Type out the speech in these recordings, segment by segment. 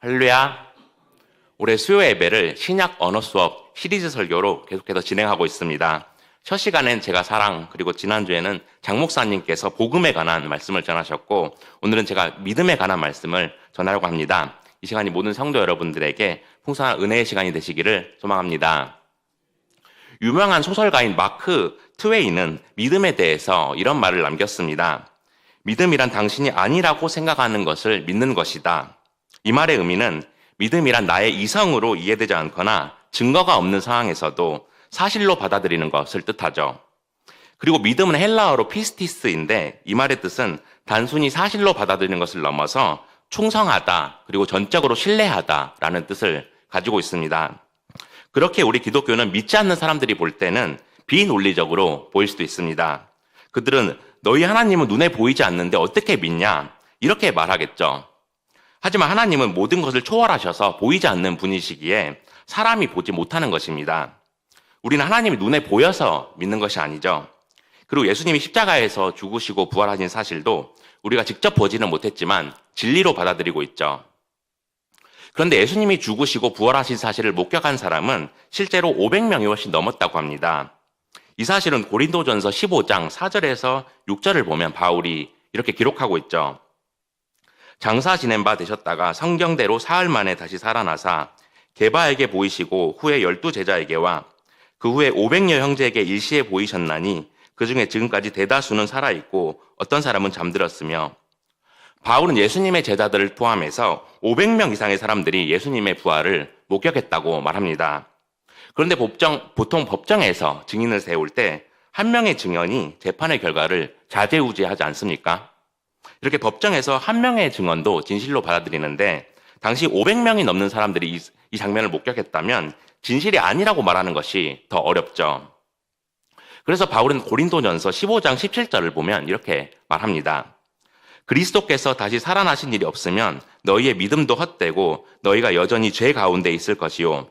할렐루야. 올해 수요 예배를 신약 언어 수업 시리즈 설교로 계속해서 진행하고 있습니다. 첫 시간엔 제가 사랑, 그리고 지난주에는 장 목사님께서 복음에 관한 말씀을 전하셨고, 오늘은 제가 믿음에 관한 말씀을 전하려고 합니다. 이 시간이 모든 성도 여러분들에게 풍성한 은혜의 시간이 되시기를 소망합니다. 유명한 소설가인 마크 트웨이는 믿음에 대해서 이런 말을 남겼습니다. 믿음이란 당신이 아니라고 생각하는 것을 믿는 것이다. 이 말의 의미는 믿음이란 나의 이성으로 이해되지 않거나 증거가 없는 상황에서도 사실로 받아들이는 것을 뜻하죠. 그리고 믿음은 헬라어로 피스티스인데 이 말의 뜻은 단순히 사실로 받아들이는 것을 넘어서 충성하다 그리고 전적으로 신뢰하다라는 뜻을 가지고 있습니다. 그렇게 우리 기독교는 믿지 않는 사람들이 볼 때는 비논리적으로 보일 수도 있습니다. 그들은 너희 하나님은 눈에 보이지 않는데 어떻게 믿냐? 이렇게 말하겠죠. 하지만 하나님은 모든 것을 초월하셔서 보이지 않는 분이시기에 사람이 보지 못하는 것입니다. 우리는 하나님이 눈에 보여서 믿는 것이 아니죠. 그리고 예수님이 십자가에서 죽으시고 부활하신 사실도 우리가 직접 보지는 못했지만 진리로 받아들이고 있죠. 그런데 예수님이 죽으시고 부활하신 사실을 목격한 사람은 실제로 500명이 훨씬 넘었다고 합니다. 이 사실은 고린도전서 15장 4절에서 6절을 보면 바울이 이렇게 기록하고 있죠. 장사 지낸 바 되셨다가 성경대로 사흘 만에 다시 살아나사 개바에게 보이시고 후에 열두 제자에게와 그 후에 500여 형제에게 일시에 보이셨나니 그 중에 지금까지 대다수는 살아있고 어떤 사람은 잠들었으며 바울은 예수님의 제자들을 포함해서 500명 이상의 사람들이 예수님의 부활을 목격했다고 말합니다. 그런데 법정, 보통 법정에서 증인을 세울 때 한 명의 증언이 재판의 결과를 자제우지하지 않습니까? 이렇게 법정에서 한 명의 증언도 진실로 받아들이는데 당시 500명이 넘는 사람들이 이, 이 장면을 목격했다면 진실이 아니라고 말하는 것이 더 어렵죠. 그래서 바울은 고린도전서 15장 17절을 보면 이렇게 말합니다. 그리스도께서 다시 살아나신 일이 없으면 너희의 믿음도 헛되고 너희가 여전히 죄 가운데 있을 것이요.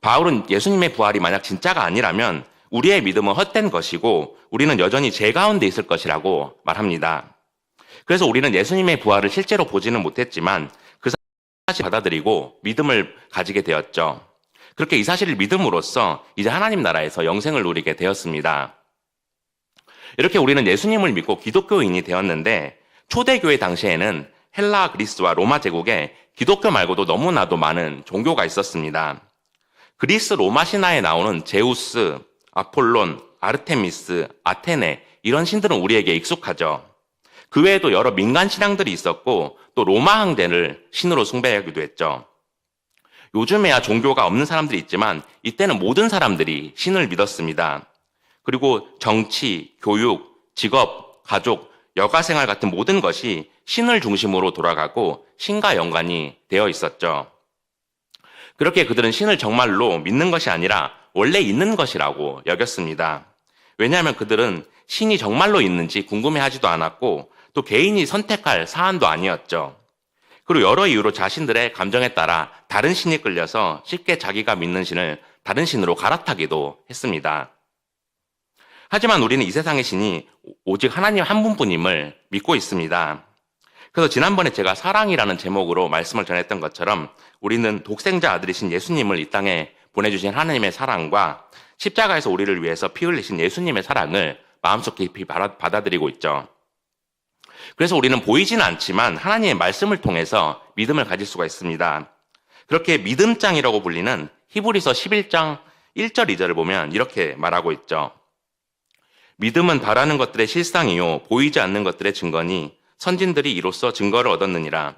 바울은 예수님의 부활이 만약 진짜가 아니라면 우리의 믿음은 헛된 것이고 우리는 여전히 죄 가운데 있을 것이라고 말합니다. 그래서 우리는 예수님의 부활을 실제로 보지는 못했지만 그 사실을 받아들이고 믿음을 가지게 되었죠. 그렇게 이 사실을 믿음으로써 이제 하나님 나라에서 영생을 누리게 되었습니다. 이렇게 우리는 예수님을 믿고 기독교인이 되었는데 초대교회 당시에는 헬라 그리스와 로마 제국에 기독교 말고도 너무나도 많은 종교가 있었습니다. 그리스 로마 신화에 나오는 제우스, 아폴론, 아르테미스, 아테네 이런 신들은 우리에게 익숙하죠. 그 외에도 여러 민간 신앙들이 있었고 또 로마 황제를 신으로 숭배하기도 했죠. 요즘에야 종교가 없는 사람들이 있지만 이때는 모든 사람들이 신을 믿었습니다. 그리고 정치, 교육, 직업, 가족, 여가 생활 같은 모든 것이 신을 중심으로 돌아가고 신과 연관이 되어 있었죠. 그렇게 그들은 신을 정말로 믿는 것이 아니라 원래 있는 것이라고 여겼습니다. 왜냐하면 그들은 신이 정말로 있는지 궁금해하지도 않았고 또 개인이 선택할 사안도 아니었죠. 그리고 여러 이유로 자신들의 감정에 따라 다른 신이 끌려서 쉽게 자기가 믿는 신을 다른 신으로 갈아타기도 했습니다. 하지만 우리는 이 세상의 신이 오직 하나님 한 분뿐임을 믿고 있습니다. 그래서 지난번에 제가 사랑이라는 제목으로 말씀을 전했던 것처럼 우리는 독생자 아들이신 예수님을 이 땅에 보내주신 하나님의 사랑과 십자가에서 우리를 위해서 피 흘리신 예수님의 사랑을 마음속 깊이 받아들이고 있죠. 그래서 우리는 보이지는 않지만 하나님의 말씀을 통해서 믿음을 가질 수가 있습니다. 그렇게 믿음장이라고 불리는 히브리서 11장 1절 2절을 보면 이렇게 말하고 있죠. 믿음은 바라는 것들의 실상이요 보이지 않는 것들의 증거니 선진들이 이로써 증거를 얻었느니라.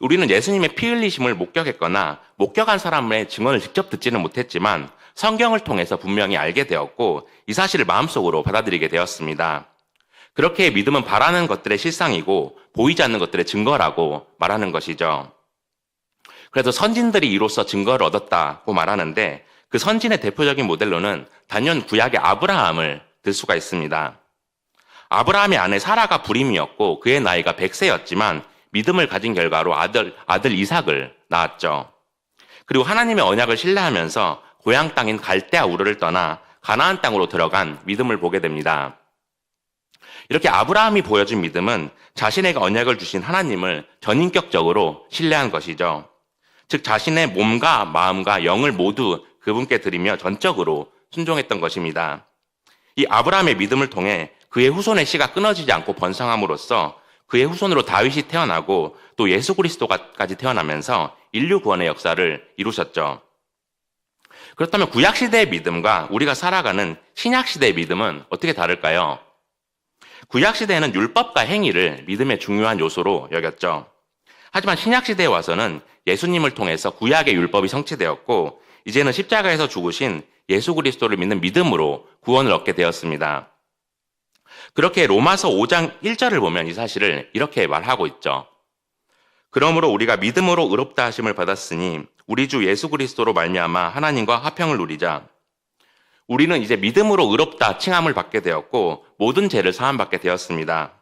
우리는 예수님의 피 흘리심을 목격했거나 목격한 사람의 증언을 직접 듣지는 못했지만 성경을 통해서 분명히 알게 되었고 이 사실을 마음속으로 받아들이게 되었습니다. 그렇게 믿음은 바라는 것들의 실상이고 보이지 않는 것들의 증거라고 말하는 것이죠. 그래서 선진들이 이로써 증거를 얻었다고 말하는데 그 선진의 대표적인 모델로는 단연 구약의 아브라함을 들 수가 있습니다. 아브라함의 아내 사라가 불임이었고 그의 나이가 100세였지만 믿음을 가진 결과로 아들, 아들 이삭을 낳았죠. 그리고 하나님의 언약을 신뢰하면서 고향 땅인 갈대아 우르를 떠나 가나안 땅으로 들어간 믿음을 보게 됩니다. 이렇게 아브라함이 보여준 믿음은 자신에게 언약을 주신 하나님을 전인격적으로 신뢰한 것이죠. 즉 자신의 몸과 마음과 영을 모두 그분께 드리며 전적으로 순종했던 것입니다. 이 아브라함의 믿음을 통해 그의 후손의 씨가 끊어지지 않고 번성함으로써 그의 후손으로 다윗이 태어나고 또 예수 그리스도까지 태어나면서 인류 구원의 역사를 이루셨죠. 그렇다면 구약 시대의 믿음과 우리가 살아가는 신약 시대의 믿음은 어떻게 다를까요? 구약 시대에는 율법과 행위를 믿음의 중요한 요소로 여겼죠. 하지만 신약 시대에 와서는 예수님을 통해서 구약의 율법이 성취되었고 이제는 십자가에서 죽으신 예수 그리스도를 믿는 믿음으로 구원을 얻게 되었습니다. 그렇게 로마서 5장 1절을 보면 이 사실을 이렇게 말하고 있죠. 그러므로 우리가 믿음으로 의롭다 하심을 받았으니 우리 주 예수 그리스도로 말미암아 하나님과 화평을 누리자. 우리는 이제 믿음으로 의롭다 칭함을 받게 되었고 모든 죄를 사함 받게 되었습니다.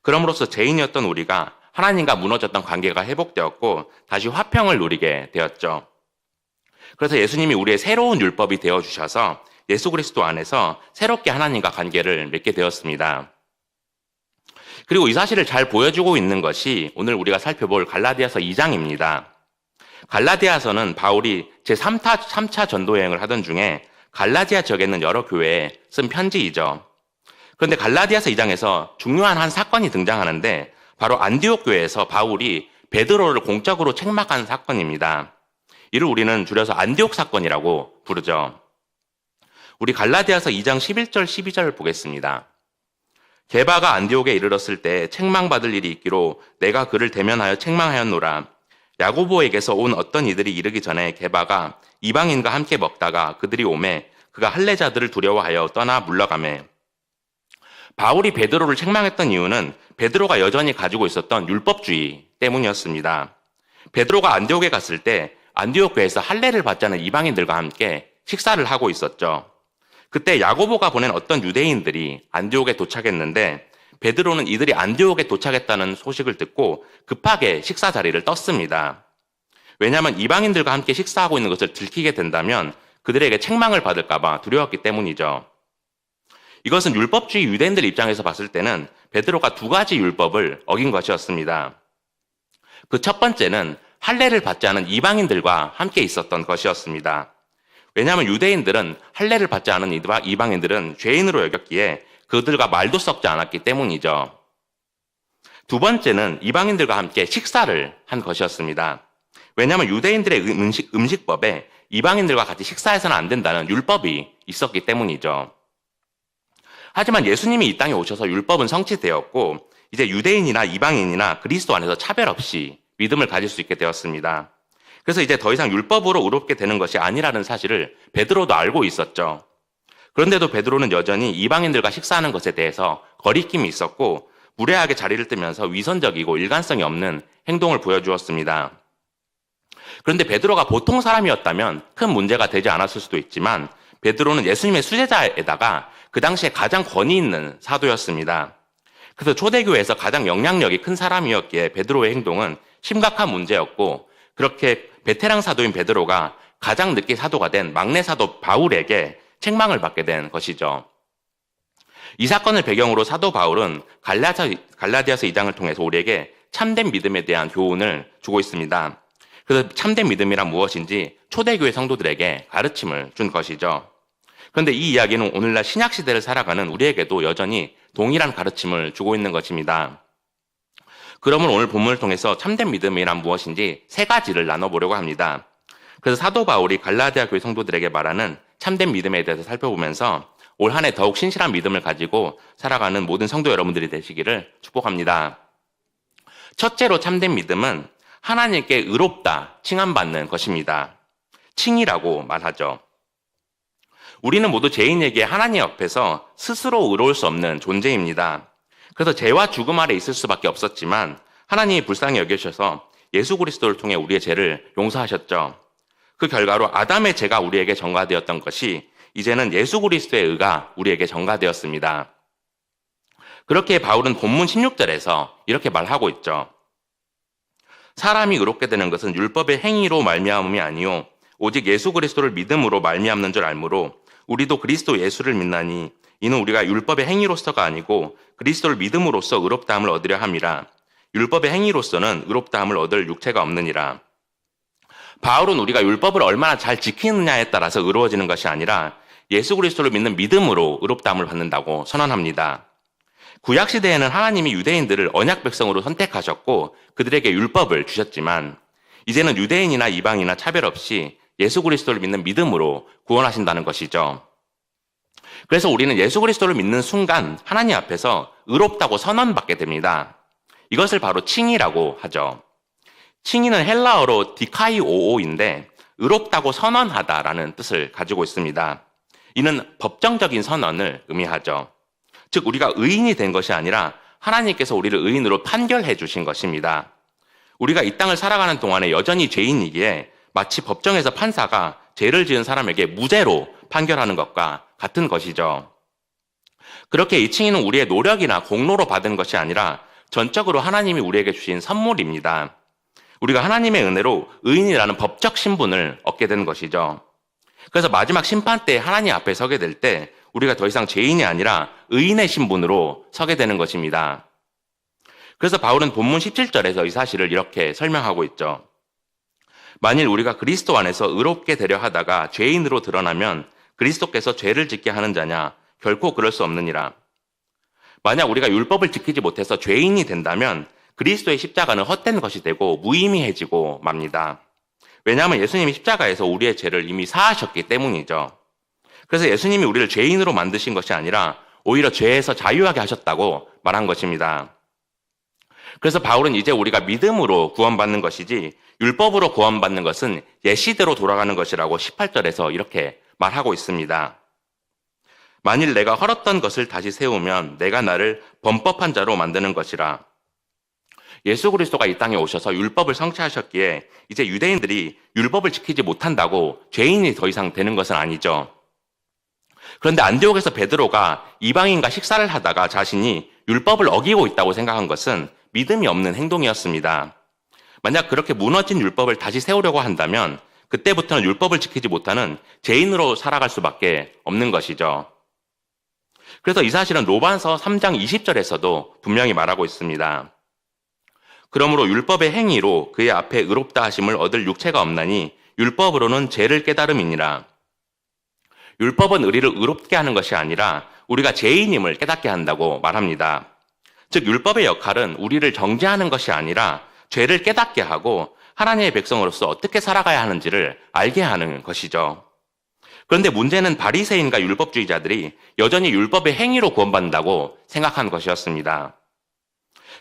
그럼으로써 죄인이었던 우리가 하나님과 무너졌던 관계가 회복되었고 다시 화평을 누리게 되었죠. 그래서 예수님이 우리의 새로운 율법이 되어 주셔서 예수 그리스도 안에서 새롭게 하나님과 관계를 맺게 되었습니다. 그리고 이 사실을 잘 보여주고 있는 것이 오늘 우리가 살펴볼 갈라디아서 2장입니다. 갈라디아서는 바울이 제3차 3차 전도 여행을 하던 중에 갈라디아 지역에 있는 여러 교회에 쓴 편지이죠. 그런데 갈라디아서 2장에서 중요한 한 사건이 등장하는데 바로 안디옥 교회에서 바울이 베드로를 공적으로 책망한 사건입니다. 이를 우리는 줄여서 안디옥 사건이라고 부르죠. 우리 갈라디아서 2장 11절 12절 보겠습니다. 게바가 안디옥에 이르렀을 때 책망받을 일이 있기로 내가 그를 대면하여 책망하였노라. 야고보에게서 온 어떤 이들이 이르기 전에 게바가 이방인과 함께 먹다가 그들이 오매 그가 할례자들을 두려워하여 떠나 물러가매 바울이 베드로를 책망했던 이유는 베드로가 여전히 가지고 있었던 율법주의 때문이었습니다. 베드로가 안디옥에 갔을 때 안디옥 교회에서 할례를 않은 이방인들과 함께 식사를 하고 있었죠. 그때 야고보가 보낸 어떤 유대인들이 안디옥에 도착했는데 베드로는 이들이 안디옥에 도착했다는 소식을 듣고 급하게 식사 자리를 떴습니다. 왜냐하면 이방인들과 함께 식사하고 있는 것을 들키게 된다면 그들에게 책망을 받을까봐 두려웠기 때문이죠. 이것은 율법주의 유대인들 입장에서 봤을 때는 베드로가 두 가지 율법을 어긴 것이었습니다. 그 첫 번째는 할례를 받지 않은 이방인들과 함께 있었던 것이었습니다. 왜냐하면 유대인들은 할례를 받지 않은 이방인들은 죄인으로 여겼기에 그들과 말도 섞지 않았기 때문이죠. 두 번째는 이방인들과 함께 식사를 한 것이었습니다. 왜냐하면 유대인들의 음식, 음식법에 이방인들과 같이 식사해서는 안 된다는 율법이 있었기 때문이죠. 하지만 예수님이 이 땅에 오셔서 율법은 성취되었고 이제 유대인이나 이방인이나 그리스도 안에서 차별 없이 믿음을 가질 수 있게 되었습니다. 그래서 이제 더 이상 율법으로 의롭게 되는 것이 아니라는 사실을 베드로도 알고 있었죠. 그런데도 베드로는 여전히 이방인들과 식사하는 것에 대해서 거리낌이 있었고 무례하게 자리를 뜨면서 위선적이고 일관성이 없는 행동을 보여주었습니다. 그런데 베드로가 보통 사람이었다면 큰 문제가 되지 않았을 수도 있지만 베드로는 예수님의 수제자에다가 그 당시에 가장 권위 있는 사도였습니다. 그래서 초대교회에서 가장 영향력이 큰 사람이었기에 베드로의 행동은 심각한 문제였고 그렇게 베테랑 사도인 베드로가 가장 늦게 사도가 된 막내 사도 바울에게 책망을 받게 된 것이죠. 이 사건을 배경으로 사도 바울은 갈라디아서, 갈라디아서 2장을 통해서 우리에게 참된 믿음에 대한 교훈을 주고 있습니다. 그래서 참된 믿음이란 무엇인지 초대교회 성도들에게 가르침을 준 것이죠. 그런데 이 이야기는 오늘날 신약 시대를 살아가는 우리에게도 여전히 동일한 가르침을 주고 있는 것입니다. 그러면 오늘 본문을 통해서 참된 믿음이란 무엇인지 세 가지를 나눠보려고 합니다. 그래서 사도 바울이 갈라디아 교회 성도들에게 말하는 참된 믿음에 대해서 살펴보면서 올 한 해 더욱 신실한 믿음을 가지고 살아가는 모든 성도 여러분들이 되시기를 축복합니다. 첫째로 참된 믿음은 하나님께 의롭다 칭함받는 것입니다. 칭이라고 말하죠. 우리는 모두 죄인에게 하나님 옆에서 스스로 의로울 수 없는 존재입니다. 그래서 죄와 죽음 아래 있을 수밖에 없었지만 하나님이 불쌍히 여겨주셔서 예수 그리스도를 통해 우리의 죄를 용서하셨죠. 그 결과로 아담의 죄가 우리에게 전가되었던 것이 이제는 예수 그리스도의 의가 우리에게 전가되었습니다. 그렇게 바울은 본문 16절에서 이렇게 말하고 있죠. 사람이 의롭게 되는 것은 율법의 행위로 말미암음이 아니요 오직 예수 그리스도를 믿음으로 말미암는 줄 알므로 우리도 그리스도 예수를 믿나니 이는 우리가 율법의 행위로서가 아니고 그리스도를 믿음으로써 의롭다함을 얻으려 함이라. 율법의 행위로서는 의롭다함을 얻을 육체가 없느니라. 바울은 우리가 율법을 얼마나 잘 지키느냐에 따라서 의로워지는 것이 아니라 예수 그리스도를 믿는 믿음으로 의롭다함을 받는다고 선언합니다. 구약 시대에는 하나님이 유대인들을 언약 백성으로 선택하셨고 그들에게 율법을 주셨지만 이제는 유대인이나 이방이나 차별 없이 예수 그리스도를 믿는 믿음으로 구원하신다는 것이죠. 그래서 우리는 예수 그리스도를 믿는 순간 하나님 앞에서 의롭다고 선언받게 됩니다. 이것을 바로 칭이라고 하죠. 칭의는 헬라어로 디카이오오인데 의롭다고 선언하다라는 뜻을 가지고 있습니다. 이는 법정적인 선언을 의미하죠. 즉 우리가 의인이 된 것이 아니라 하나님께서 우리를 의인으로 판결해 주신 것입니다. 우리가 이 땅을 살아가는 동안에 여전히 죄인이기에 마치 법정에서 판사가 죄를 지은 사람에게 무죄로 판결하는 것과 같은 것이죠. 그렇게 이 칭의는 우리의 노력이나 공로로 받은 것이 아니라 전적으로 하나님이 우리에게 주신 선물입니다. 우리가 하나님의 은혜로 의인이라는 법적 신분을 얻게 되는 것이죠. 그래서 마지막 심판 때 하나님 앞에 서게 될 때 우리가 더 이상 죄인이 아니라 의인의 신분으로 서게 되는 것입니다. 그래서 바울은 본문 17절에서 이 사실을 이렇게 설명하고 있죠. 만일 우리가 그리스도 안에서 의롭게 되려 하다가 죄인으로 드러나면 그리스도께서 죄를 짓게 하는 자냐 결코 그럴 수 없느니라. 만약 우리가 율법을 지키지 못해서 죄인이 된다면 그리스도의 십자가는 헛된 것이 되고 무의미해지고 맙니다. 왜냐하면 예수님이 십자가에서 우리의 죄를 이미 사하셨기 때문이죠. 그래서 예수님이 우리를 죄인으로 만드신 것이 아니라 오히려 죄에서 자유하게 하셨다고 말한 것입니다. 그래서 바울은 이제 우리가 믿음으로 구원받는 것이지 율법으로 구원받는 것은 예시대로 돌아가는 것이라고 18절에서 이렇게 말하고 있습니다. 만일 내가 헐었던 것을 다시 세우면 내가 나를 범법한 자로 만드는 것이라. 예수 그리스도가 이 땅에 오셔서 율법을 성취하셨기에 이제 유대인들이 율법을 지키지 못한다고 죄인이 더 이상 되는 것은 아니죠. 그런데 안디옥에서 베드로가 이방인과 식사를 하다가 자신이 율법을 어기고 있다고 생각한 것은 믿음이 없는 행동이었습니다. 만약 그렇게 무너진 율법을 다시 세우려고 한다면 그때부터는 율법을 지키지 못하는 죄인으로 살아갈 수밖에 없는 것이죠. 그래서 이 사실은 로반서 3장 20절에서도 분명히 말하고 있습니다. 그러므로 율법의 행위로 그의 앞에 의롭다 하심을 얻을 육체가 없나니 율법으로는 죄를 깨달음이니라. 율법은 우리를 의롭게 하는 것이 아니라 우리가 죄인임을 깨닫게 한다고 말합니다. 즉 율법의 역할은 우리를 정죄하는 것이 아니라 죄를 깨닫게 하고 하나님의 백성으로서 어떻게 살아가야 하는지를 알게 하는 것이죠. 그런데 문제는 바리새인과 율법주의자들이 여전히 율법의 행위로 구원받는다고 생각한 것이었습니다.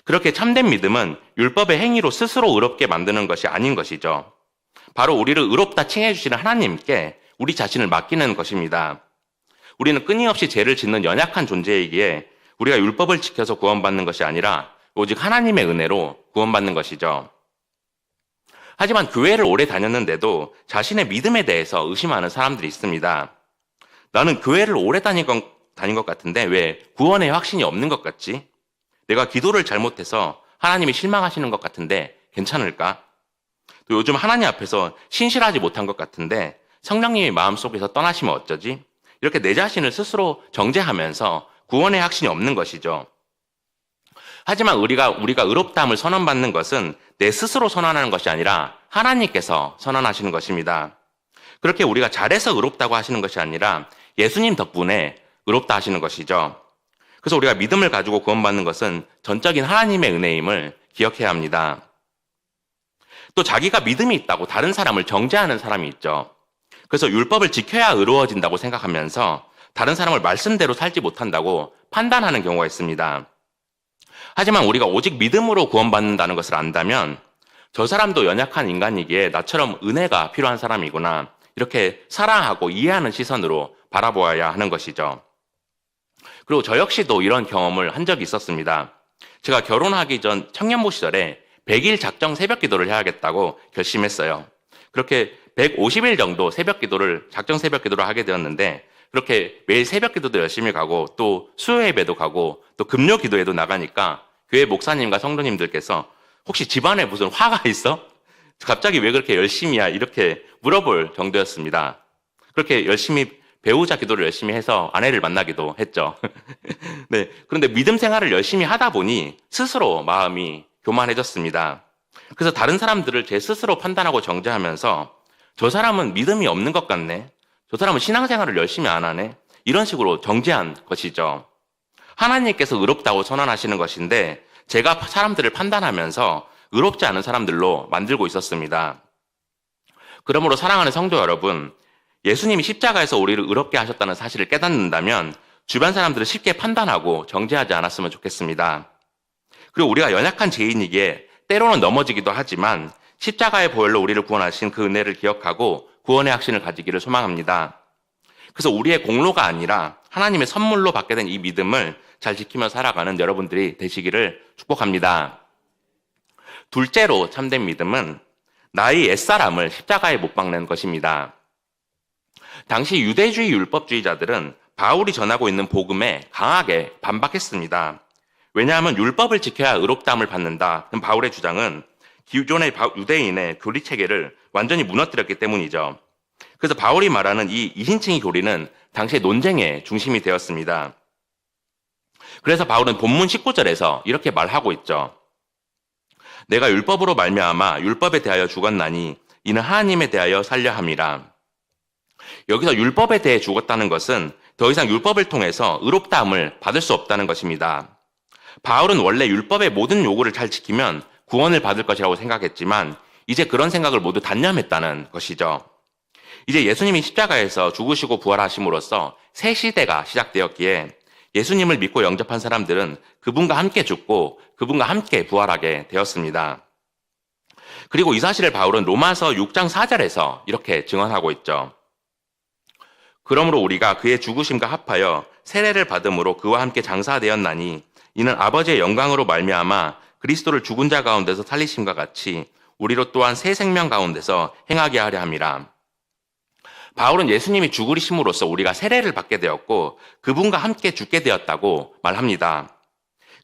그렇게 참된 믿음은 율법의 행위로 스스로 의롭게 만드는 것이 아닌 것이죠. 바로 우리를 의롭다 칭해 주시는 하나님께 우리 자신을 맡기는 것입니다. 우리는 끊임없이 죄를 짓는 연약한 존재이기에 우리가 율법을 지켜서 구원받는 것이 아니라 오직 하나님의 은혜로 구원받는 것이죠. 하지만 교회를 오래 다녔는데도 자신의 믿음에 대해서 의심하는 사람들이 있습니다. 나는 교회를 오래 다닌 것, 다닌 것 같은데 왜 구원의 확신이 없는 것 같지? 내가 기도를 잘못해서 하나님이 실망하시는 것 같은데 괜찮을까? 또 요즘 하나님 앞에서 신실하지 못한 것 같은데 성령님이 마음속에서 떠나시면 어쩌지? 이렇게 내 자신을 스스로 정죄하면서 구원의 확신이 없는 것이죠. 하지만 우리가 우리가 의롭다함을 선언받는 것은 내 스스로 선언하는 것이 아니라 하나님께서 선언하시는 것입니다. 그렇게 우리가 잘해서 의롭다고 하시는 것이 아니라 예수님 덕분에 의롭다 하시는 것이죠. 그래서 우리가 믿음을 가지고 구원받는 것은 전적인 하나님의 은혜임을 기억해야 합니다. 또 자기가 믿음이 있다고 다른 사람을 정죄하는 사람이 있죠. 그래서 율법을 지켜야 의로워진다고 생각하면서 다른 사람을 말씀대로 살지 못한다고 판단하는 경우가 있습니다. 하지만 우리가 오직 믿음으로 구원받는다는 것을 안다면 저 사람도 연약한 인간이기에 나처럼 은혜가 필요한 사람이구나. 이렇게 사랑하고 이해하는 시선으로 바라보아야 하는 것이죠. 그리고 저 역시도 이런 경험을 한 적이 있었습니다. 제가 결혼하기 전 청년부 시절에 100일 작정 새벽 기도를 해야겠다고 결심했어요. 그렇게 150일 정도 새벽 기도를, 작정 새벽 기도를 하게 되었는데, 그렇게 매일 새벽 기도도 열심히 가고, 또 수요 예배도 가고, 또 금요 기도에도 나가니까, 교회 목사님과 성도님들께서 혹시 집안에 무슨 화가 있어? 갑자기 왜 그렇게 열심히야? 이렇게 물어볼 정도였습니다. 그렇게 열심히 배우자 기도를 열심히 해서 아내를 만나기도 했죠. 네. 그런데 믿음 생활을 열심히 하다 보니 스스로 마음이 교만해졌습니다. 그래서 다른 사람들을 제 스스로 판단하고 정죄하면서 저 사람은 믿음이 없는 것 같네. 저 사람은 신앙생활을 열심히 안 하네. 이런 식으로 정죄한 것이죠. 하나님께서 의롭다고 선언하시는 것인데 제가 사람들을 판단하면서 의롭지 않은 사람들로 만들고 있었습니다. 그러므로 사랑하는 성도 여러분, 예수님이 십자가에서 우리를 의롭게 하셨다는 사실을 깨닫는다면 주변 사람들을 쉽게 판단하고 정죄하지 않았으면 좋겠습니다. 그리고 우리가 연약한 죄인이기에 때로는 넘어지기도 하지만 십자가의 보혈로 우리를 구원하신 그 은혜를 기억하고 구원의 확신을 가지기를 소망합니다. 그래서 우리의 공로가 아니라 하나님의 선물로 받게 된 이 믿음을 잘 지키며 살아가는 여러분들이 되시기를 축복합니다. 둘째로 참된 믿음은 나의 옛사람을 십자가에 못 박는 것입니다. 당시 유대주의 율법주의자들은 바울이 전하고 있는 복음에 강하게 반박했습니다. 왜냐하면 율법을 지켜야 의롭다함을 받는다. 바울의 주장은 기존의 유대인의 교리 체계를 완전히 무너뜨렸기 때문이죠. 그래서 바울이 말하는 이 이신칭의 교리는 당시의 논쟁의 중심이 되었습니다. 그래서 바울은 본문 19절에서 이렇게 말하고 있죠. 내가 율법으로 말미암아 율법에 대하여 죽었나니 이는 하나님에 대하여 살려 함이라. 여기서 율법에 대해 죽었다는 것은 더 이상 율법을 통해서 의롭다함을 받을 수 없다는 것입니다. 바울은 원래 율법의 모든 요구를 잘 지키면 구원을 받을 것이라고 생각했지만 이제 그런 생각을 모두 단념했다는 것이죠. 이제 예수님이 십자가에서 죽으시고 부활하심으로써 새 시대가 시작되었기에 예수님을 믿고 영접한 사람들은 그분과 함께 죽고 그분과 함께 부활하게 되었습니다. 그리고 이 사실을 바울은 로마서 6장 4절에서 이렇게 증언하고 있죠. 그러므로 우리가 그의 죽으심과 합하여 세례를 받음으로 그와 함께 장사되었나니 이는 아버지의 영광으로 말미암아 그리스도를 죽은 자 가운데서 살리심과 같이 우리로 또한 새 생명 가운데서 행하게 하려 함이라. 바울은 예수님이 죽으심으로써 우리가 세례를 받게 되었고 그분과 함께 죽게 되었다고 말합니다.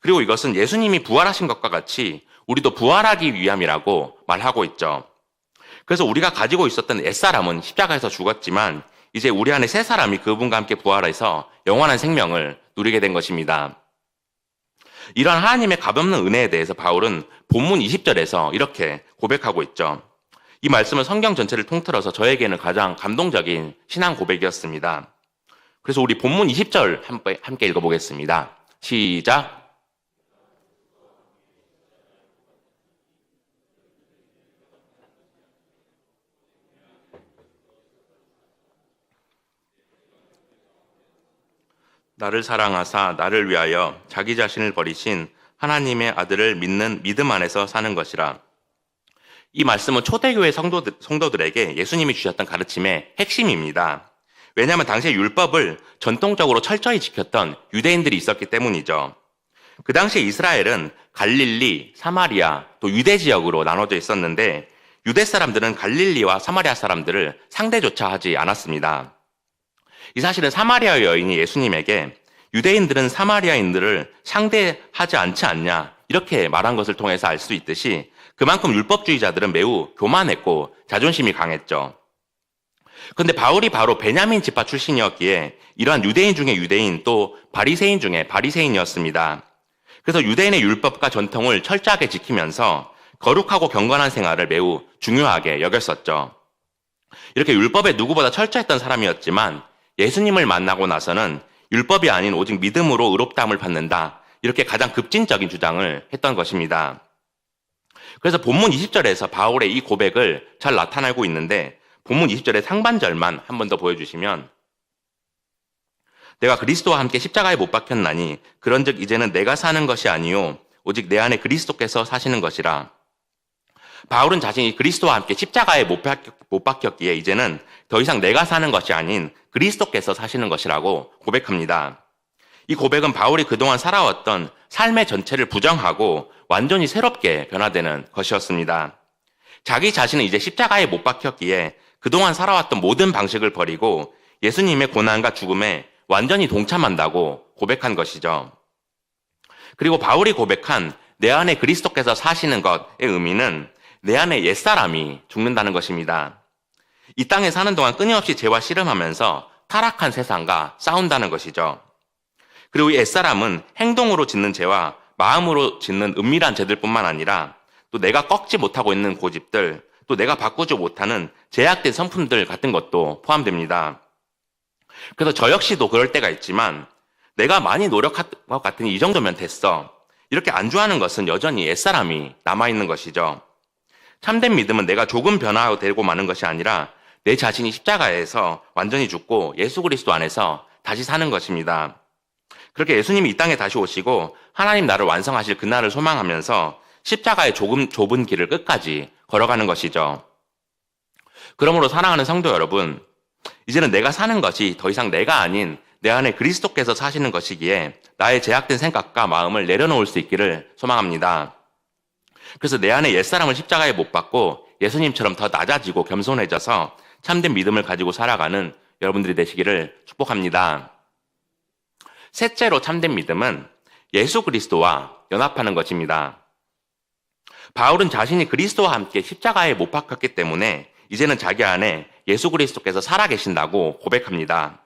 그리고 이것은 예수님이 부활하신 것과 같이 우리도 부활하기 위함이라고 말하고 있죠. 그래서 우리가 가지고 있었던 옛사람은 십자가에서 죽었지만 이제 우리 안에 새 사람이 그분과 함께 부활해서 영원한 생명을 누리게 된 것입니다. 이러한 하나님의 값없는 은혜에 대해서 바울은 본문 20절에서 이렇게 고백하고 있죠. 이 말씀은 성경 전체를 통틀어서 저에게는 가장 감동적인 신앙 고백이었습니다. 그래서 우리 본문 20절 함께 읽어보겠습니다. 시작. 나를 사랑하사 나를 위하여 자기 자신을 버리신 하나님의 아들을 믿는 믿음 안에서 사는 것이라. 이 말씀은 초대교회 성도들, 성도들에게 예수님이 주셨던 가르침의 핵심입니다. 왜냐하면 당시에 율법을 전통적으로 철저히 지켰던 유대인들이 있었기 때문이죠. 그 당시에 이스라엘은 갈릴리, 사마리아, 또 유대 지역으로 나눠져 있었는데 유대 사람들은 갈릴리와 사마리아 사람들을 상대조차 하지 않았습니다. 이 사실은 사마리아 여인이 예수님에게 유대인들은 사마리아인들을 상대하지 않지 않냐 이렇게 말한 것을 통해서 알 수 있듯이 그만큼 율법주의자들은 매우 교만했고 자존심이 강했죠. 그런데 바울이 바로 베냐민 지파 출신이었기에 이러한 유대인 중에 유대인 또 바리새인 중에 바리새인이었습니다. 그래서 유대인의 율법과 전통을 철저하게 지키면서 거룩하고 경건한 생활을 매우 중요하게 여겼었죠. 이렇게 율법에 누구보다 철저했던 사람이었지만 예수님을 만나고 나서는 율법이 아닌 오직 믿음으로 의롭다함을 받는다. 이렇게 가장 급진적인 주장을 했던 것입니다. 그래서 본문 20절에서 바울의 이 고백을 잘 나타내고 있는데 본문 20절의 상반절만 한 번 더 보여주시면 내가 그리스도와 함께 십자가에 못 박혔나니 그런즉 이제는 내가 사는 것이 아니요 오직 내 안에 그리스도께서 사시는 것이라 바울은 자신이 그리스도와 함께 십자가에 못, 박혔, 기에 이제는 더 이상 내가 사는 것이 아닌 그리스도께서 사시는 것이라고 고백합니다. 이 고백은 바울이 그동안 살아왔던 삶의 전체를 부정하고 완전히 새롭게 변화되는 것이었습니다. 자기 자신은 이제 십자가에 못 박혔기에 그동안 살아왔던 모든 방식을 버리고 예수님의 고난과 죽음에 완전히 동참한다고 고백한 것이죠. 그리고 바울이 고백한 내 안에 그리스도께서 사시는 것의 의미는 내 안에 옛사람이 죽는다는 것입니다. 이 땅에 사는 동안 끊임없이 죄와 씨름하면서 타락한 세상과 싸운다는 것이죠. 그리고 이 옛사람은 행동으로 짓는 죄와 마음으로 짓는 은밀한 죄들뿐만 아니라 또 내가 꺾지 못하고 있는 고집들, 또 내가 바꾸지 못하는 제약된 성품들 같은 것도 포함됩니다. 그래서 저 역시도 그럴 때가 있지만 내가 많이 노력한 것 같으니 이 정도면 됐어. 이렇게 안주하는 것은 여전히 옛사람이 남아있는 것이죠. 참된 믿음은 내가 조금 변화되고 마는 것이 아니라 내 자신이 십자가에서 완전히 죽고 예수 그리스도 안에서 다시 사는 것입니다. 그렇게 예수님이 이 땅에 다시 오시고 하나님 나를 완성하실 그날을 소망하면서 십자가의 조금 좁은 길을 끝까지 걸어가는 것이죠. 그러므로 사랑하는 성도 여러분, 이제는 내가 사는 것이 더 이상 내가 아닌 내 안에 그리스도께서 사시는 것이기에 나의 제약된 생각과 마음을 내려놓을 수 있기를 소망합니다. 그래서 내 안에 옛사람을 십자가에 못 박고 예수님처럼 더 낮아지고 겸손해져서 참된 믿음을 가지고 살아가는 여러분들이 되시기를 축복합니다. 셋째로 참된 믿음은 예수 그리스도와 연합하는 것입니다. 바울은 자신이 그리스도와 함께 십자가에 못 박혔기 때문에 이제는 자기 안에 예수 그리스도께서 살아계신다고 고백합니다.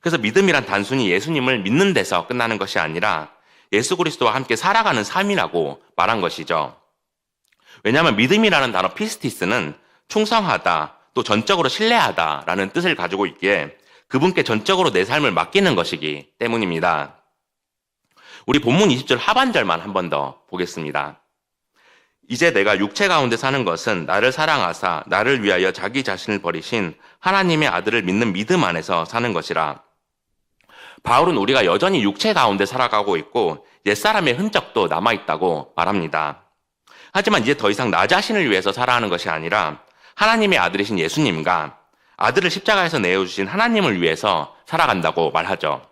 그래서 믿음이란 단순히 예수님을 믿는 데서 끝나는 것이 아니라 예수 그리스도와 함께 살아가는 삶이라고 말한 것이죠. 왜냐하면 믿음이라는 단어 피스티스는 충성하다, 또 전적으로 신뢰하다라는 뜻을 가지고 있기에 그분께 전적으로 내 삶을 맡기는 것이기 때문입니다. 우리 본문 20절 하반절만 한 번 더 보겠습니다. 이제 내가 육체 가운데 사는 것은 나를 사랑하사 나를 위하여 자기 자신을 버리신 하나님의 아들을 믿는 믿음 안에서 사는 것이라. 바울은 우리가 여전히 육체 가운데 살아가고 있고 옛사람의 흔적도 남아 있다고 말합니다. 하지만 이제 더 이상 나 자신을 위해서 살아가는 것이 아니라 하나님의 아들이신 예수님과 아들을 십자가에서 내어주신 하나님을 위해서 살아간다고 말하죠.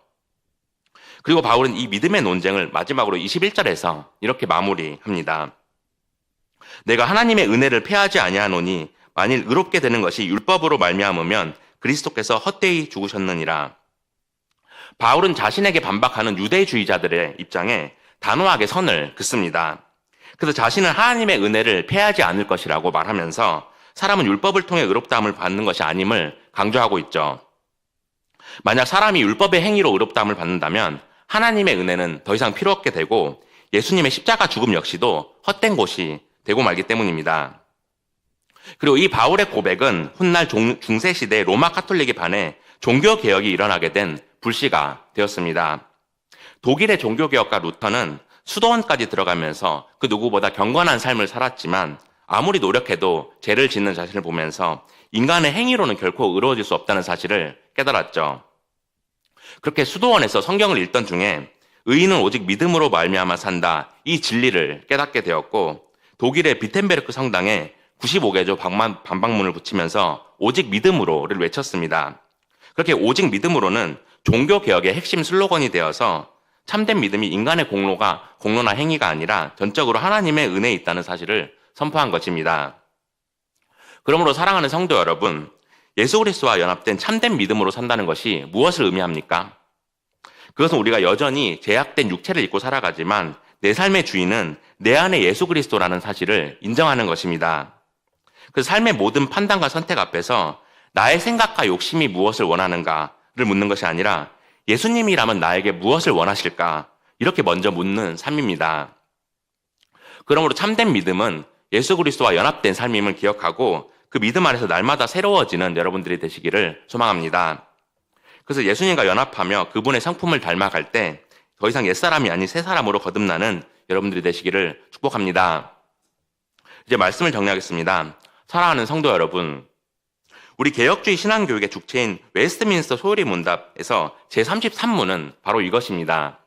그리고 바울은 이 믿음의 논쟁을 마지막으로 21절에서 이렇게 마무리합니다. 내가 하나님의 은혜를 패하지 아니하노니 만일 의롭게 되는 것이 율법으로 말미암으면 그리스도께서 헛되이 죽으셨느니라. 바울은 자신에게 반박하는 유대주의자들의 입장에 단호하게 선을 긋습니다. 그래서 자신은 하나님의 은혜를 패하지 않을 것이라고 말하면서 사람은 율법을 통해 의롭다함을 받는 것이 아님을 강조하고 있죠. 만약 사람이 율법의 행위로 의롭다함을 받는다면 하나님의 은혜는 더 이상 필요 없게 되고 예수님의 십자가 죽음 역시도 헛된 곳이 되고 말기 때문입니다. 그리고 이 바울의 고백은 훗날 중세 시대 로마 카톨릭에 반해 종교 개혁이 일어나게 된 불씨가 되었습니다. 독일의 종교 개혁가 루터는 수도원까지 들어가면서 그 누구보다 경건한 삶을 살았지만 아무리 노력해도 죄를 짓는 자신을 보면서 인간의 행위로는 결코 의로워질 수 없다는 사실을 깨달았죠. 그렇게 수도원에서 성경을 읽던 중에 의인은 오직 믿음으로 말미암아 산다 이 진리를 깨닫게 되었고 독일의 비텐베르크 성당에 95개조 반박문을 붙이면서 오직 믿음으로를 외쳤습니다. 그렇게 오직 믿음으로는 종교 개혁의 핵심 슬로건이 되어서 참된 믿음이 인간의 공로가 공로나 행위가 아니라 전적으로 하나님의 은혜에 있다는 사실을 선포한 것입니다. 그러므로 사랑하는 성도 여러분, 예수 그리스도와 연합된 참된 믿음으로 산다는 것이 무엇을 의미합니까? 그것은 우리가 여전히 제약된 육체를 입고 살아가지만 내 삶의 주인은 내 안에 예수 그리스도라는 사실을 인정하는 것입니다. 그 삶의 모든 판단과 선택 앞에서 나의 생각과 욕심이 무엇을 원하는가를 묻는 것이 아니라 예수님이라면 나에게 무엇을 원하실까? 이렇게 먼저 묻는 삶입니다. 그러므로 참된 믿음은 예수 그리스도와 연합된 삶임을 기억하고 그 믿음 안에서 날마다 새로워지는 여러분들이 되시기를 소망합니다. 그래서 예수님과 연합하며 그분의 성품을 닮아갈 때 더 이상 옛사람이 아닌 새사람으로 거듭나는 여러분들이 되시기를 축복합니다. 이제 말씀을 정리하겠습니다. 사랑하는 성도 여러분, 우리 개혁주의 신앙교육의 주체인 웨스트민스터 소요리 문답에서 제33문은 바로 이것입니다.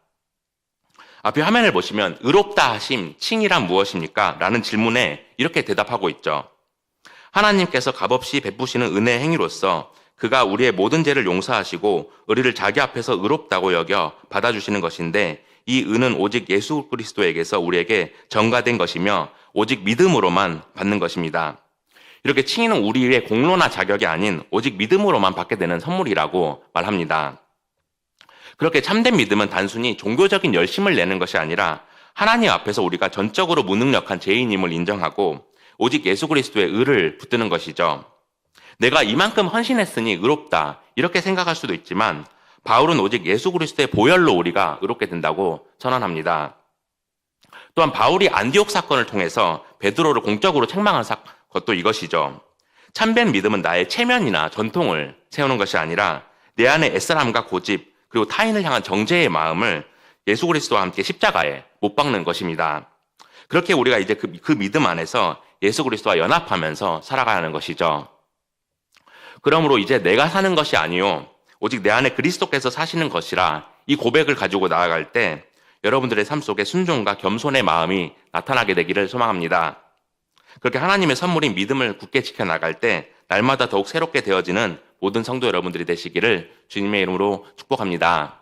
앞에 화면을 보시면 의롭다 하심, 칭이란 무엇입니까? 라는 질문에 이렇게 대답하고 있죠. 하나님께서 값없이 베푸시는 은혜 행위로서 그가 우리의 모든 죄를 용서하시고 우리를 자기 앞에서 의롭다고 여겨 받아주시는 것인데 이 은은 오직 예수 그리스도에게서 우리에게 전가된 것이며 오직 믿음으로만 받는 것입니다. 이렇게 칭의는 우리의 공로나 자격이 아닌 오직 믿음으로만 받게 되는 선물이라고 말합니다. 그렇게 참된 믿음은 단순히 종교적인 열심을 내는 것이 아니라 하나님 앞에서 우리가 전적으로 무능력한 죄인임을 인정하고 오직 예수 그리스도의 의를 붙드는 것이죠. 내가 이만큼 헌신했으니 의롭다. 이렇게 생각할 수도 있지만 바울은 오직 예수 그리스도의 보혈로 우리가 의롭게 된다고 선언합니다. 또한 바울이 안디옥 사건을 통해서 베드로를 공적으로 책망한 사- 것도 이것이죠. 참된 믿음은 나의 체면이나 전통을 세우는 것이 아니라 내 안에 애쓰함과 고집 그리고 타인을 향한 정죄의 마음을 예수 그리스도와 함께 십자가에 못 박는 것입니다. 그렇게 우리가 이제 그, 그 믿음 안에서 예수 그리스도와 연합하면서 살아가야 하는 것이죠. 그러므로 이제 내가 사는 것이 아니요 오직 내 안에 그리스도께서 사시는 것이라 이 고백을 가지고 나아갈 때 여러분들의 삶 속에 순종과 겸손의 마음이 나타나게 되기를 소망합니다. 그렇게 하나님의 선물인 믿음을 굳게 지켜나갈 때 날마다 더욱 새롭게 되어지는 모든 성도 여러분들이 되시기를 주님의 이름으로 축복합니다.